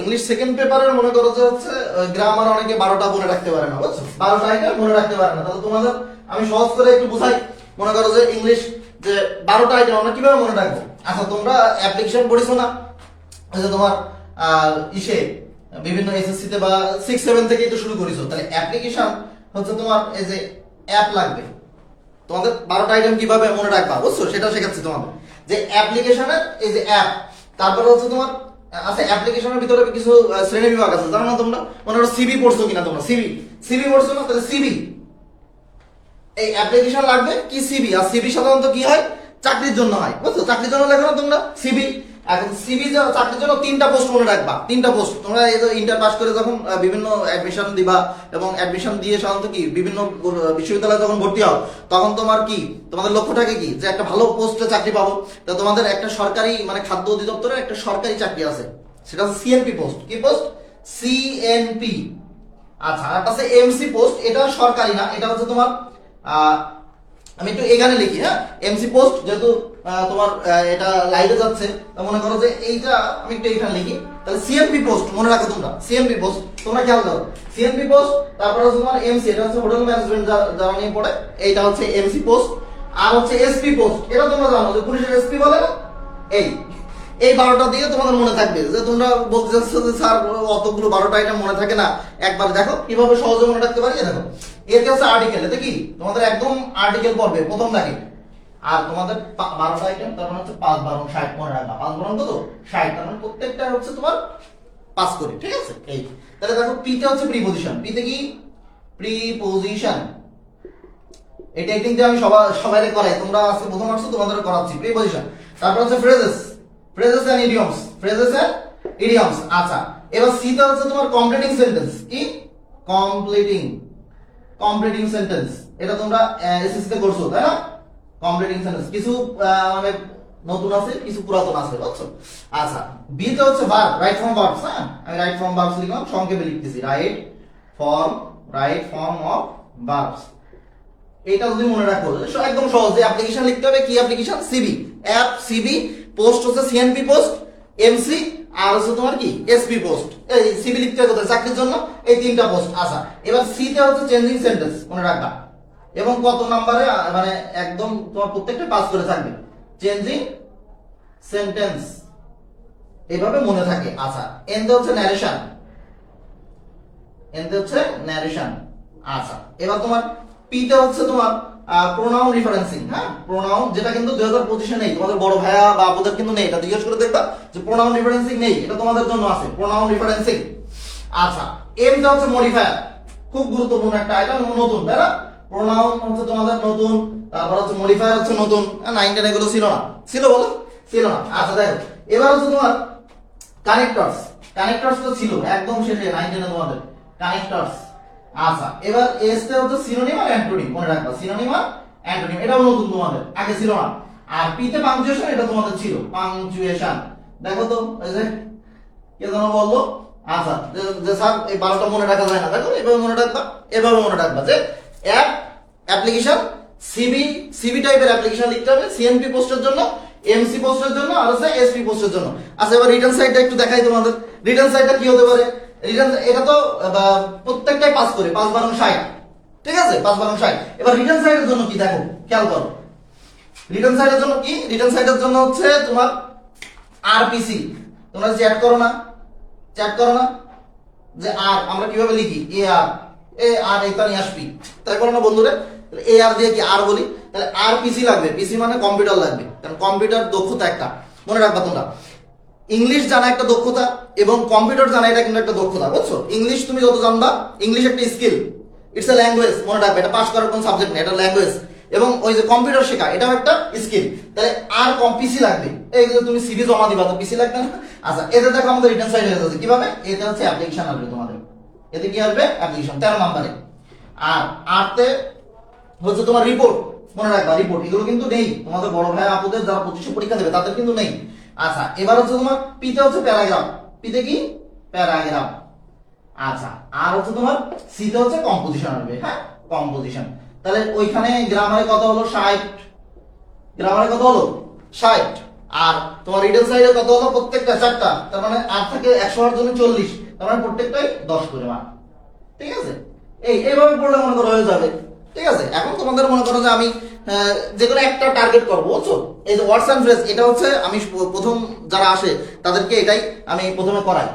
English second পেপারের মনে করো যে হচ্ছে গ্রামার অনেকে বারোটা মনে রাখতে পারে না, বুঝছ? বারোটা আইটেম মনে রাখতে পারে না। তাহলে তোমাদের, আমি সহজ করে একটু বুঝাই। মনে করো যে ইংলিশ যে বারোটা আইটেম আমরা কীভাবে মনে রাখব? আচ্ছা তোমরা অ্যাপ্লিকেশন পড়েছো না? যে তোমার ইসে, বিভিন্ন এসএসসি তে বা সিক্স সেভেন থেকে তো শুরু করেছ। তাহলে অ্যাপ্লিকেশন হচ্ছে তোমার এই যে অ্যাপ লাগবে। তোমাদের বারোটা আইটেম কীভাবে মনে রাখবা, বুঝছ? সেটা শেখাচ্ছি তোমাদের। যে অ্যাপ্লিকেশনের এই যে অ্যাপ তারপরে হচ্ছে তোমার আছে অ্যাপ্লিকেশনের ভিতরে কিছু শ্রেণি বিভাগ আছে। জানো না তোমরা? মনে করো সিবি পড়ছো কিনা তোমরা? সিবি সিবি পড়ছো না? তাহলে সিবি এই অ্যাপ্লিকেশন লাগবে কি সিবি আর সিবি সাধারণত কি হয়? চাকরির জন্য হয়। বুঝছ? চাকরির জন্য লেখো না তোমরা? সিবি এখন সিবি চাকরির জন্য তিনটা পোস্ট মনে রাখবা। তিনটা পোস্ট তোমরা এই যে ইন্টার পাস করে যখন বিভিন্ন অ্যাডমিশন দিবা এবং অ্যাডমিশন দিয়ে সাধারণত কি বিভিন্ন বিশ্ববিদ্যালয়ে যখন ভর্তি হও তখন তোমার কি তোমাদের লক্ষ্যটাকে কি যে একটা ভালো পোস্টে চাকরি পাবো। তো তোমাদের একটা সরকারি মানে খাদ্য অধিদপ্তরের একটা সরকারি চাকরি আছে। সেটা হচ্ছে সিএনপি পোস্ট কি পোস্ট সিএনপি আচ্ছা আর আছে এমসি পোস্ট এটা সরকারি না এটা হচ্ছে তোমার আহ, আমি একটু এখানে লিখি হ্যাঁ? এমসি পোস্ট যেহেতু তোমার এটা লাইভে যাচ্ছে মনে করো যে এইটা আমি একটু এখানে লিখি। তাহলে সিএমপি পোস্ট মনে রাখো তোমরা সিএমপি পোস্ট তোমরা খেয়াল করো। সিএমপি পোস্ট তারপর হচ্ছে তোমার এমসি এটা হচ্ছে হোটেল ম্যানেজমেন্ট যারা নিয়ে পড়ে, এইটা হচ্ছে এমসি পোস্ট আর হচ্ছে এসপি পোস্ট এটা তোমরা জানো যে পুলিশের এসপি বলে না? এই এই বারোটা দিয়ে তোমাদের মনে থাকবে। যে তোমরা বলতে চাচ্ছ যে, স্যার, অতগুলো বারোটা আইটেম মনে থাকে না, একবার দেখো, কীভাবে সহজে মনে রাখতে পারি? দেখো এতে হচ্ছে আর্টিকেল এতে কি? তোমাদের একদম আর্টিকেল পড়বে, প্রথম দাগে আর তোমাদের বারোটা আইটেম তার মানে হচ্ছে পাঁচ, বারো, ষাট মনে রাখবা। পাঁচ, বারো, কত? ষাট, তার মানে প্রত্যেকটা হচ্ছে তোমার পাস করি, ঠিক আছে? এই। তাহলে দেখো পিতে হচ্ছে প্রিপোজিশন পিতে কি? প্রিপোজিশন এটা একদিন যে আমি সবাই সবাই করাই। তোমরা আজকে প্রথম আসছো তোমাদের করাচ্ছি। প্রিপোজিশন তারপর হচ্ছে phrases phrases and idioms phrases and idioms আচ্ছা এবার সি তে হচ্ছে তোমার কমপ্লিটিং সেন্টেন্স কি? কমপ্লিটিং কমপ্লিটিং সেন্টেন্স এটা তোমরা এসএসসি তে করছ, তাই না? কমপ্লিটিং সেন্টেন্স কিছু মানে নতুন আছে, কিছু পুরাতন আছে, বুঝছ? আচ্ছা বি তে হচ্ছে ভার্ব রাইট ফর্ম ভার্বস হ্যাঁ? আমি রাইট ফর্ম ভার্বস লিখলাম, সংক্ষেপে লিখতেছি right form right form of verbs এটা যদি মনে রাখো একদম সহজ যে অ্যাপ্লিকেশন লিখতে হবে, কি application CB app CB post হচ্ছে সিএনপি পোস্ট এমসি আর হচ্ছে তোমার কি? এসপি পোস্ট এই হবে কোথায়? চাকরির জন্য এই তিনটা পোস্ট আচ্ছা এবার সি তে হচ্ছে চেঞ্জিং সেন্টেন্স মনে রাখবা। এবং কত নম্বরে মানে একদম তোমার প্রত্যেকটা পাস করে থাকবে। চেঞ্জিং সেন্টেন্স এভাবে মনে থাকে। আচ্ছা এনতে হচ্ছে ন্যারেশন এনতে হচ্ছে ন্যারেশন আচ্ছা এবার তোমার পিতে হচ্ছে তোমার প্রোনাউন রিফারেন্সিং হ্যাঁ? প্রোনাউন যেটা কিন্তু দুই হাজার পঁচিশে নেই, তোমাদের বড় ভাইয়া বা আপুদের কিন্তু নেই, এটা জিজ্ঞেস করে দেখবা যে প্রোনাউন রিফারেন্সিং নেই, এটা তোমাদের জন্য আছে প্রোনাউন রিফারেন্সিং আচ্ছা এমটা হচ্ছে মডিফায়ার খুব গুরুত্বপূর্ণ একটা আইটেম নতুন, তাই না? প্রোনাউন হচ্ছে তোমাদের নতুন, তারপর হচ্ছে মডিফায়ার হচ্ছে নতুন নাইন টেন এগুলো ছিল না। ছিল বলো? ছিল না। আচ্ছা দেখো, এবার হচ্ছে তোমার কানেক্টরস কানেক্টরস তো ছিল, একদম শেষে নাইন টেনে তোমাদের কানেক্টরস আচ্ছা এবার এস তে হচ্ছে সিনোনিম আর অ্যান্টোনিম মনে রাখবা সিনোনিম আর অ্যান্টোনিম এটাও নতুন তোমাদের, আগে ছিল না। আর পি তে পাংচুয়েশন এটা তোমাদের ছিল পাংচুয়েশন দেখো তো, এই যে, কে যেন বলল? আচ্ছা যে স্যার, এই বারোটা মনে রাখা যায় না, দেখো, এভাবে মনে রাখবা, এভাবে মনে রাখবা যে অ্যাপ অ্যাপ্লিকেশন সিবি সিবি টাইপের অ্যাপ্লিকেশন লিখতে হবে সিএনপি পোস্টের জন্য এমসি পোস্টের জন্য, আর হচ্ছে এসপি পোস্টের জন্য। আচ্ছা এবার রিটার্ন সাইডটা একটু দেখাই তোমাদের। রিটার্ন সাইডটা কি হতে পারে? রিটার্ন এটা তো প্রত্যেকটাই পাস করে, পাঁচ বারো ষাট। ঠিক আছে? পাঁচ বারো ষাট। এবার রিটার্ন সাইডের জন্য কি? দেখো, খেয়াল করো। রিটার্ন সাইডের জন্য কি? রিটার্ন সাইডের জন্য হচ্ছে তোমার আরপিসি তোমরা চ্যাট করো না চ্যাট করো না, যে আর আমরা কীভাবে লিখি? এ আর এ আর এটা নিয়ে আসবি। তাই বলো না বন্ধুরা এ আর দিয়ে কি আর বলি? তাহলে আর পিসি লাগবে। পিসি মানে কম্পিউটার লাগবে। কারণ কম্পিউটার দক্ষতা একটা। মনে রাখবা তোমরা। ইংলিশ জানা একটা দক্ষতা। এবং কম্পিউটার জানা, এটা কিন্তু একটা দক্ষতা, বুঝছ? ইংলিশ তুমি যত জানবা ইংলিশ একটা স্কিল ইটস এ ল্যাঙ্গুয়েজ মনে রাখবে, এটা পাস করার কোনো সাবজেক্ট না এটা ল্যাঙ্গুয়েজ এবং ওই যে কম্পিউটার শেখা, এটাও একটা স্কিল তাহলে আর কম পিসি লাগবে? এই যে তুমি সিভি জমা দিবা, তো পিসি লাগবে না? আচ্ছা এতে দেখো আমাদের রিটার্ন সাইড হয়ে যাচ্ছে, কীভাবে? এতে হচ্ছে অ্যাপ্লিকেশন আসবে তোমাদের। এতে কি আসবে? অ্যাপ্লিকেশন তেরো নাম্বারে আর আটতে হচ্ছে তোমার রিপোর্ট মনে রাখবা রিপোর্ট এগুলো কিন্তু নেই। তোমাদের বড় ভাই আপুদের যারা পঁচিশে পরীক্ষা দেবে, তাদের কিন্তু নেই। আচ্ছা এবার হচ্ছে তোমার পিতে হচ্ছে প্যারাগ্রাফ পিতে কি? প্যারাগ্রাফ। আচ্ছা আর হচ্ছে তোমার সিতে হচ্ছে কম্পোজিশন আসবে হ্যাঁ? কম্পোজিশন তাহলে ওইখানে গ্রামারে কত হলো? ষাট। গ্রামারে কত হলো? ষাট। আর তোমার রিটেল সাইডে কত হলো? প্রত্যেকটা, চারটা। তার মানে আট থেকে একশো হওয়ার জন্য চল্লিশ। তার মানে প্রত্যেকটাই দশ করে মার্ক ঠিক আছে? এই, এইভাবে পড়লে মনে করো হয়ে যাবে। ঠিক আছে? এখন তোমাদের মনে করো যে আমি যে কোনো একটা টার্গেট করব, বুঝছ? এই যে অ্যান্ড ফ্রেস এটা হচ্ছে আমি প্রথম যারা আসে, তাদেরকে এটাই আমি প্রথমে করাই।